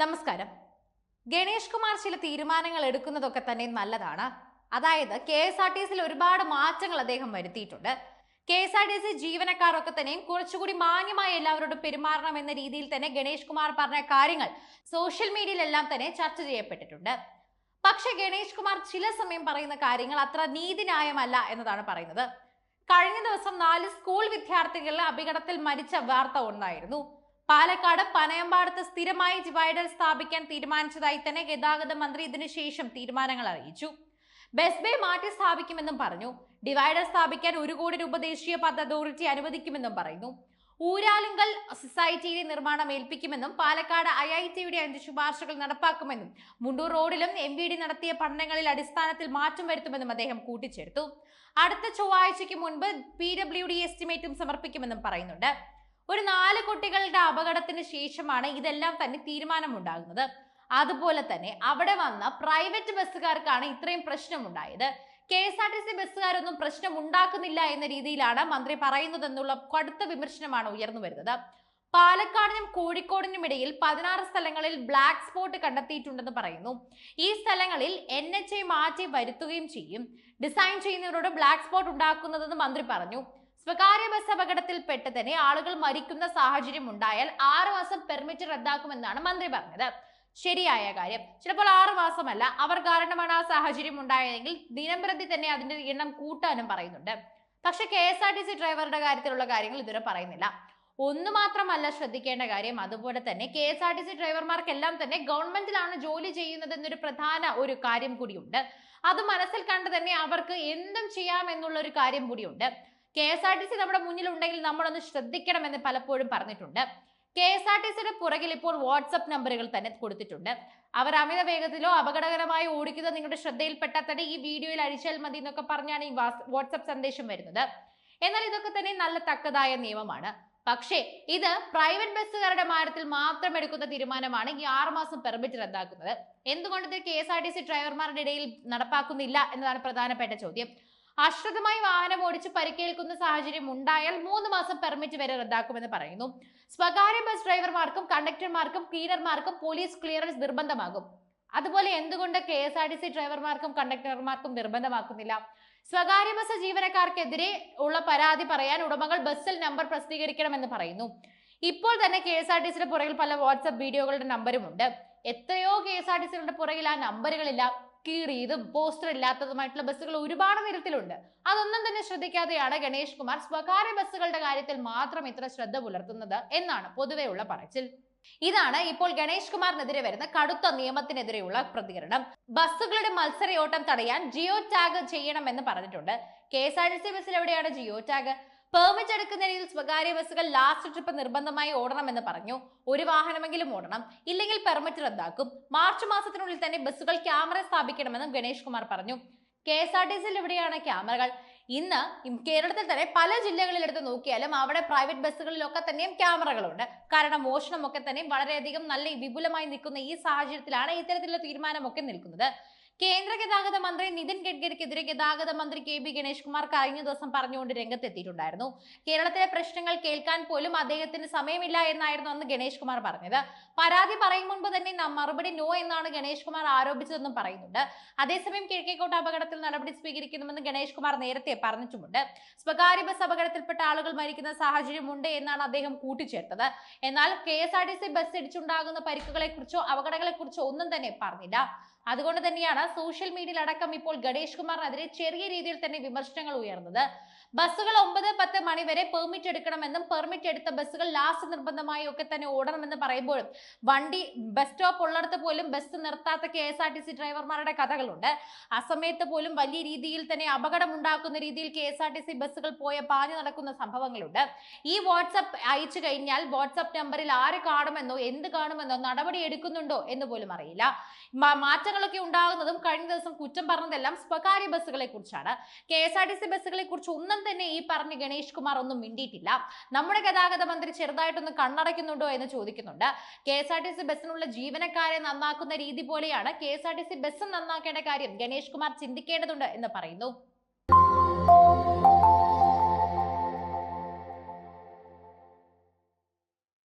നമസ്കാരം. ഗണേഷ് കുമാർ ചില തീരുമാനങ്ങൾ എടുക്കുന്നതൊക്കെ തന്നെ നല്ലതാണ്. അതായത് കെ എസ് ആർ ടി സിയിൽ ഒരുപാട് മാറ്റങ്ങൾ അദ്ദേഹം വരുത്തിയിട്ടുണ്ട്. K S R T C ജീവനക്കാരൊക്കെ തന്നെയും കുറച്ചുകൂടി മാന്യമായി എല്ലാവരോടും പെരുമാറണം എന്ന രീതിയിൽ തന്നെ ഗണേഷ് കുമാർ പറഞ്ഞ കാര്യങ്ങൾ സോഷ്യൽ മീഡിയയിലെല്ലാം തന്നെ ചർച്ച ചെയ്യപ്പെട്ടിട്ടുണ്ട്. പക്ഷെ ഗണേഷ് കുമാർ ചില സമയം പറയുന്ന കാര്യങ്ങൾ അത്ര നീതിന്യായമല്ല എന്നതാണ് പറയുന്നത്. കഴിഞ്ഞ ദിവസം നാല് സ്കൂൾ വിദ്യാർത്ഥികളിൽ അപകടത്തിൽ മരിച്ച വാർത്ത ഉണ്ടായിരുന്നു പാലക്കാട് പനയമ്പാടത്ത് സ്ഥിരമായി ഡിവൈഡർ സ്ഥാപിക്കാൻ തീരുമാനിച്ചതായി തന്നെ ഗതാഗത മന്ത്രി ഇതിനുശേഷം തീരുമാനങ്ങൾ അറിയിച്ചു. ബസ് ബേ മാറ്റി സ്ഥാപിക്കുമെന്നും പറഞ്ഞു. ഡിവൈഡർ സ്ഥാപിക്കാൻ ഒരു കോടി രൂപ ദേശീയ ദേശീയപാത അതോറിറ്റി അനുവദിക്കുമെന്നും പറയുന്നു. ഊരാലുങ്കൽ സൊസൈറ്റിയിലെ നിർമ്മാണം ഏൽപ്പിക്കുമെന്നും പാലക്കാട് ഐ ഐ ടിയുടെ അഞ്ച് ശുപാർശകൾ നടപ്പാക്കുമെന്നും മുണ്ടൂർ റോഡിലും എം വി ഡി നടത്തിയ പഠനങ്ങളിൽ അടിസ്ഥാനത്തിൽ മാറ്റം വരുത്തുമെന്നും അദ്ദേഹം കൂട്ടിച്ചേർത്തു. അടുത്ത ചൊവ്വാഴ്ചയ്ക്ക് മുൻപ് പി ഡബ്ല്യു ഡി എസ്റ്റിമേറ്റും സമർപ്പിക്കുമെന്നും പറയുന്നുണ്ട്. ഒരു നാല് കുട്ടികളുടെ അപകടത്തിന് ശേഷമാണ് ഇതെല്ലാം തന്നെ തീരുമാനമുണ്ടാകുന്നത്. അതുപോലെ തന്നെ അവിടെ വന്ന പ്രൈവറ്റ് ബസ്സുകാർക്കാണ് ഇത്രയും പ്രശ്നമുണ്ടായത്. K S R T C ബസ്സുകാരൊന്നും പ്രശ്നം ഉണ്ടാക്കുന്നില്ല എന്ന രീതിയിലാണ് മന്ത്രി പറയുന്നതെന്നുള്ള കടുത്ത വിമർശനമാണ് ഉയർന്നു വരുന്നത്. പാലക്കാടിനും കോഴിക്കോടിനും ഇടയിൽ പതിനാറ് സ്ഥലങ്ങളിൽ ബ്ലാക്ക് സ്പോട്ട് കണ്ടെത്തിയിട്ടുണ്ടെന്ന് പറയുന്നു. ഈ സ്ഥലങ്ങളിൽ എൻ എച്ച് ഐ മാറ്റി വരുത്തുകയും ചെയ്യും. ഡിസൈൻ ചെയ്യുന്നവരോട് ബ്ലാക്ക് സ്പോട്ട് ഉണ്ടാക്കുന്നതെന്ന് മന്ത്രി പറഞ്ഞു. സ്വകാര്യ ബസ് അപകടത്തിൽപ്പെട്ട് തന്നെ ആളുകൾ മരിക്കുന്ന സാഹചര്യം ഉണ്ടായാൽ ആറ് മാസം പെർമിറ്റ് റദ്ദാക്കുമെന്നാണ് മന്ത്രി പറഞ്ഞത്. ശരിയായ കാര്യം. ചിലപ്പോൾ ആറു മാസമല്ല അവർ കാരണമാണ് ആ സാഹചര്യം ഉണ്ടായതെങ്കിൽ ദിനംപ്രതി തന്നെ അതിന്റെ എണ്ണം കൂട്ടാനും പറയുന്നുണ്ട്. പക്ഷെ K S R T C ഡ്രൈവറുടെ കാര്യത്തിലുള്ള കാര്യങ്ങൾ ഇതുവരെ പറയുന്നില്ല. ഒന്ന് മാത്രമല്ല ശ്രദ്ധിക്കേണ്ട കാര്യം അതുപോലെ തന്നെ K S R T C ഡ്രൈവർമാർക്കെല്ലാം തന്നെ ഗവൺമെന്റിലാണ് ജോലി ചെയ്യുന്നത് എന്നൊരു പ്രധാന ഒരു കാര്യം കൂടിയുണ്ട്. അത് മനസ്സിൽ കണ്ട് തന്നെ അവർക്ക് എന്തും ചെയ്യാമെന്നുള്ള ഒരു കാര്യം കൂടിയുണ്ട്. K S R T C നമ്മുടെ മുന്നിലുണ്ടെങ്കിൽ നമ്മളൊന്ന് ശ്രദ്ധിക്കണമെന്ന് പലപ്പോഴും പറഞ്ഞിട്ടുണ്ട്. കെ എസ് ആർ ടി സിയുടെ പുറകിൽ ഇപ്പോൾ വാട്സപ്പ് നമ്പറുകൾ തന്നെ കൊടുത്തിട്ടുണ്ട്. അവർ അമിത വേഗത്തിലോ അപകടകരമായി ഓടിക്കുന്ന നിങ്ങളുടെ ശ്രദ്ധയിൽപ്പെട്ടാൽ തന്നെ ഈ വീഡിയോയിൽ അഴിച്ചാൽ മതി എന്നൊക്കെ പറഞ്ഞാണ് ഈ വാട്സപ്പ് സന്ദേശം വരുന്നത്. എന്നാൽ ഇതൊക്കെ തന്നെ നല്ല തക്കതായ നിയമമാണ്. പക്ഷേ ഇത് പ്രൈവറ്റ് ബസ്സുകാരുടെ കാര്യത്തിൽ മാത്രം എടുക്കുന്ന തീരുമാനമാണ് ഈ ആറുമാസം പെർമിറ്റ് റദ്ദാക്കുന്നത്. എന്തുകൊണ്ട് ഇത് K S R T C ഡ്രൈവർമാരുടെ ഇടയിൽ നടപ്പാക്കുന്നില്ല എന്നതാണ് പ്രധാനപ്പെട്ട ചോദ്യം. അശ്രദ്ധമായി വാഹനം ഓടിച്ച് പരിക്കേൽക്കുന്ന സാഹചര്യം ഉണ്ടായാൽ മൂന്ന് മാസം പെർമിറ്റ് വരെ റദ്ദാക്കുമെന്ന് പറയുന്നു. സ്വകാര്യ ബസ് ഡ്രൈവർമാർക്കും കണ്ടക്ടർമാർക്കും ക്ലീനർമാർക്കും പോലീസ് ക്ലിയറൻസ് നിർബന്ധമാകും. അതുപോലെ എന്തുകൊണ്ട് K S R T C ഡ്രൈവർമാർക്കും കണ്ടക്ടർമാർക്കും നിർബന്ധമാക്കുന്നില്ല? സ്വകാര്യ ബസ് ജീവനക്കാർക്കെതിരെ ഉള്ള പരാതി പറയാൻ ഉടമകൾ ബസ്സിൽ നമ്പർ പ്രസിദ്ധീകരിക്കണമെന്ന് പറയുന്നു. ഇപ്പോൾ തന്നെ കെ എസ് ആർ ടി സിയുടെ പുറകിൽ പല വാട്സപ്പ് വീഡിയോകളുടെ നമ്പരുമുണ്ട് എത്രയോ കെ എസ് ആർ ടി സികളുടെ പുറകിൽ ആ നമ്പറുകളില്ല കീറിയതും പോസ്റ്റർ ഇല്ലാത്തതുമായിട്ടുള്ള ബസ്സുകൾ ഒരുപാട് നിരത്തിലുണ്ട് അതൊന്നും തന്നെ ശ്രദ്ധിക്കാതെയാണ് ഗണേഷ് കുമാർ സ്വകാര്യ ബസ്സുകളുടെ കാര്യത്തിൽ മാത്രം ഇത്ര ശ്രദ്ധ പുലർത്തുന്നത് എന്നാണ് പൊതുവെയുള്ള പറച്ചിൽ. ഇതാണ് ഇപ്പോൾ ഗണേഷ് കുമാറിനെതിരെ വരുന്ന കടുത്ത നിയമത്തിനെതിരെയുള്ള പ്രതികരണം. ബസ്സുകളുടെ മത്സരയോട്ടം തടയാൻ ജിയോ ടാഗ് ചെയ്യണമെന്ന് പറഞ്ഞിട്ടുണ്ട്. K S R T C ബസ്സിൽ എവിടെയാണ് ജിയോ ടാഗ്? പെർമിറ്റ് എടുക്കുന്ന രീതിയിൽ സ്വകാര്യ ബസ്സുകൾ ലാസ്റ്റ് ട്രിപ്പ് നിർബന്ധമായി ഓടണമെന്ന് പറഞ്ഞു. ഒരു വാഹനമെങ്കിലും ഓടണം. ഇല്ലെങ്കിൽ പെർമിറ്റ് റദ്ദാക്കും. മാർച്ച് മാസത്തിനുള്ളിൽ തന്നെ ബസ്സുകൾ ക്യാമറ സ്ഥാപിക്കണമെന്നും ഗണേഷ് കുമാർ പറഞ്ഞു. കെ എസ് ആർ ടി സിയിൽ എവിടെയാണ് ക്യാമറകൾ. ഇന്ന് കേരളത്തിൽ തന്നെ പല ജില്ലകളിലെടുത്ത് നോക്കിയാലും അവിടെ പ്രൈവറ്റ് ബസ്സുകളിലൊക്കെ തന്നെയും ക്യാമറകളുണ്ട്. കാരണം മോഷണമൊക്കെ തന്നെ വളരെയധികം നല്ല വിപുലമായി നിൽക്കുന്ന ഈ സാഹചര്യത്തിലാണ് ഇത്തരത്തിലുള്ള തീരുമാനമൊക്കെ നിൽക്കുന്നത്. കേന്ദ്ര ഗതാഗത മന്ത്രി നിതിൻ ഗഡ്കരിക്കെതിരെ ഗതാഗത മന്ത്രി കെ ബി ഗണേഷ് കുമാർ കഴിഞ്ഞ ദിവസം പറഞ്ഞുകൊണ്ട് രംഗത്തെത്തിയിട്ടുണ്ടായിരുന്നു. കേരളത്തിലെ പ്രശ്നങ്ങൾ കേൾക്കാൻ പോലും അദ്ദേഹത്തിന് സമയമില്ല എന്നായിരുന്നു അന്ന് ഗണേഷ് കുമാർ പറഞ്ഞത്. പരാതി പറയും മുൻപ് തന്നെ മറുപടി നോ എന്നാണ് ഗണേഷ് കുമാർ ആരോപിച്ചതെന്നും പറയുന്നുണ്ട്. അതേസമയം കിഴക്കേക്കോട്ട അപകടത്തിൽ നടപടി സ്വീകരിക്കുന്നുവെന്ന് ഗണേഷ് കുമാർ നേരത്തെ പറഞ്ഞിട്ടുമുണ്ട്. സ്വകാര്യ ബസ് അപകടത്തിൽപ്പെട്ട ആളുകൾ മരിക്കുന്ന സാഹചര്യമുണ്ട് എന്നാണ് അദ്ദേഹം കൂട്ടിച്ചേർത്തത്. എന്നാൽ K S R T C bus ഇടിച്ചുണ്ടാകുന്ന പരിക്കുകളെ കുറിച്ചോ അപകടങ്ങളെ കുറിച്ചോ ഒന്നും തന്നെ പറഞ്ഞില്ല. അതുകൊണ്ട് തന്നെയാണ് സോഷ്യൽ മീഡിയയിൽ അടക്കം ഇപ്പോൾ ഗണേഷ് കുമാറിനെതിരെ ചെറിയ രീതിയിൽ തന്നെ വിമർശനങ്ങൾ ഉയർന്നത്. ബസ്സുകൾ ഒമ്പത് പത്ത് മണി വരെ പെർമിറ്റ് എടുക്കണമെന്നും പെർമിറ്റ് എടുത്ത ബസ്സുകൾ ലാസ്റ്റ് നിർബന്ധമായി ഒക്കെ തന്നെ ഓടണമെന്ന് പറയുമ്പോഴും വണ്ടി ബസ് സ്റ്റോപ്പ് ഉള്ളിടത്ത് പോലും bus നിർത്താത്ത K S R T C ഡ്രൈവർമാരുടെ കഥകളുണ്ട്. ആ സമയത്ത് പോലും വലിയ രീതിയിൽ തന്നെ അപകടമുണ്ടാക്കുന്ന രീതിയിൽ K S R T C ബസ്സുകൾ പോയ പാഞ്ഞു നടക്കുന്ന സംഭവങ്ങളുണ്ട്. ഈ വാട്സപ്പ് അയച്ചു കഴിഞ്ഞാൽ വാട്സപ്പ് നമ്പറിൽ ആര് കാണുമെന്നോ എന്ത് കാണുമെന്നോ നടപടി എടുക്കുന്നുണ്ടോ എന്ന് പോലും അറിയില്ല. മാറ്റങ്ങളൊക്കെ ഉണ്ടാകുന്നതും കഴിഞ്ഞ ദിവസം കുറ്റം പറഞ്ഞതെല്ലാം സ്വകാര്യ ബസ്സുകളെ കുറിച്ചാണ്. K S R T C ബസ്സുകളെ കുറിച്ച് ഒന്നും തന്നെ ഈ പറഞ്ഞ ഗണേഷ് കുമാർ ഒന്നും മിണ്ടിയിട്ടില്ല. നമ്മുടെ ഗതാഗത മന്ത്രി ചെറുതായിട്ടൊന്ന് കണ്ണടയ്ക്കുന്നുണ്ടോ എന്ന് ചോദിക്കുന്നുണ്ട്. K S R T C ബസ്സിനുള്ള ജീവനക്കാരെ നന്നാക്കുന്ന രീതി പോലെയാണ് K S R T C bus നന്നാക്കേണ്ട കാര്യം ഗണേഷ് കുമാർ ചിന്തിക്കേണ്ടതുണ്ട് എന്ന് പറയുന്നു.